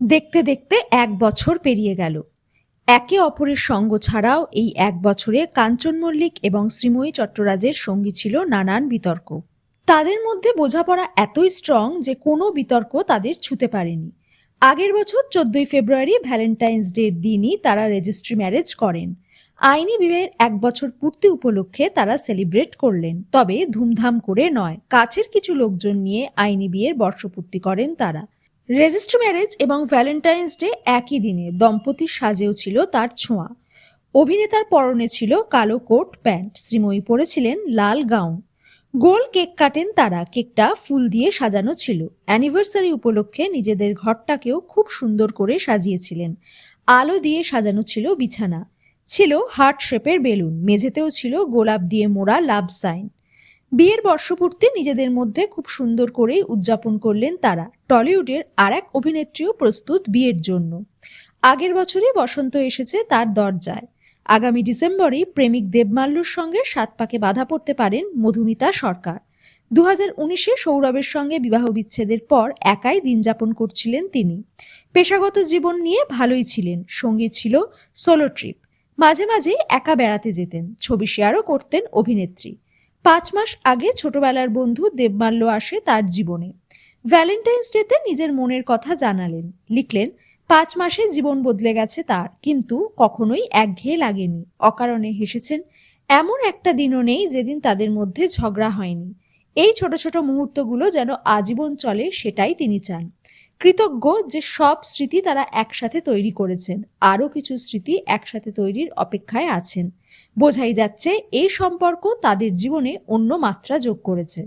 দেখতে দেখতে এক বছর পেরিয়ে গেল। একে অপরের সঙ্গ ছাড়াও এই এক বছরে কাঞ্চন মল্লিক এবং শ্রীময়ী চট্টরাজের সঙ্গী ছিল নানান বিতর্ক। তাদের মধ্যে বোঝাপড়া এতই স্ট্রং যে কোনো বিতর্ক তাদের ছুতে পারেনি। আগের বছর চোদ্দই ফেব্রুয়ারি ভ্যালেন্টাইন্স ডের দিনই তারা রেজিস্ট্রি ম্যারেজ করেন। আইনি বিবাহের এক বছর পূর্তি উপলক্ষে তারা সেলিব্রেট করলেন, তবে ধুমধাম করে নয়, কাছের কিছু লোকজন নিয়ে আইনি বিয়ের বর্ষপূর্তি করেন তারা। রেজিস্ট্রি ম্যারেজ এবং ভ্যালেন্টাইন্স ডে একই দিনে। দম্পতির সাজেও ছিল তার ছোঁয়া। অভিনেতার পরনে ছিল কালো কোট প্যান্ট। শ্রীময়ী পরেছিলেন লাল গাউন। গোল কেক কাটেন তারা। কেকটা ফুল দিয়ে সাজানো ছিল। অ্যানিভার্সারি উপলক্ষে নিজেদের ঘরটাকেও খুব সুন্দর করে সাজিয়েছিলেন। আলো দিয়ে সাজানো ছিল বিছানা। ছিল হার্ট শেপের বেলুন। মেঝেতেও ছিল গোলাপ দিয়ে মোড়া লাভ সাইন। বিয়ের বর্ষপূর্তি নিজেদের মধ্যে খুব সুন্দর করেই উদযাপন করলেন তারা। টলিউডের আর এক অভিনেত্রীও প্রস্তুত বিয়ের জন্য। আগের বছরই বসন্ত এসেছে তার দরজায়। আগামী ডিসেম্বরেই প্রেমিক দেবমাল্যর সঙ্গে সাত পাকে বাধা পড়তে পারেন মধুমিতা সরকার। দু হাজার উনিশে সৌরভের সঙ্গে বিবাহ বিচ্ছেদের পর একাই দিন যাপন করছিলেন তিনি। পেশাগত জীবন নিয়ে ভালোই ছিলেন, সঙ্গী ছিল সোলো ট্রিপ। মাঝে মাঝে একা বেড়াতে যেতেন, ছবি শেয়ারও করতেন অভিনেত্রী। পাঁচ মাস আগে ছোটবেলার বন্ধু দেবমাল্য আসে তার জীবনে। ভ্যালেন্টাইন্স ডেতে নিজের মনের কথা জানালেন। লিখলেন, পাঁচ মাসে জীবন বদলে গেছে তার, কিন্তু কখনোই একঘেয়ে লাগেনি। অকারণে হেসেছেন, এমন একটা দিনও নেই যেদিন তাদের মধ্যে ঝগড়া হয়নি। এই ছোট ছোট মুহূর্তগুলো যেন আজীবন চলে সেটাই তিনি চান। কৃতজ্ঞ যে সব স্মৃতি তারা একসাথে তৈরি করেছেন। আরও কিছু স্মৃতি একসাথে তৈরির অপেক্ষায় আছেন। বোঝাই যাচ্ছে এই সম্পর্ক তাদের জীবনে অন্য মাত্রা যোগ করেছে।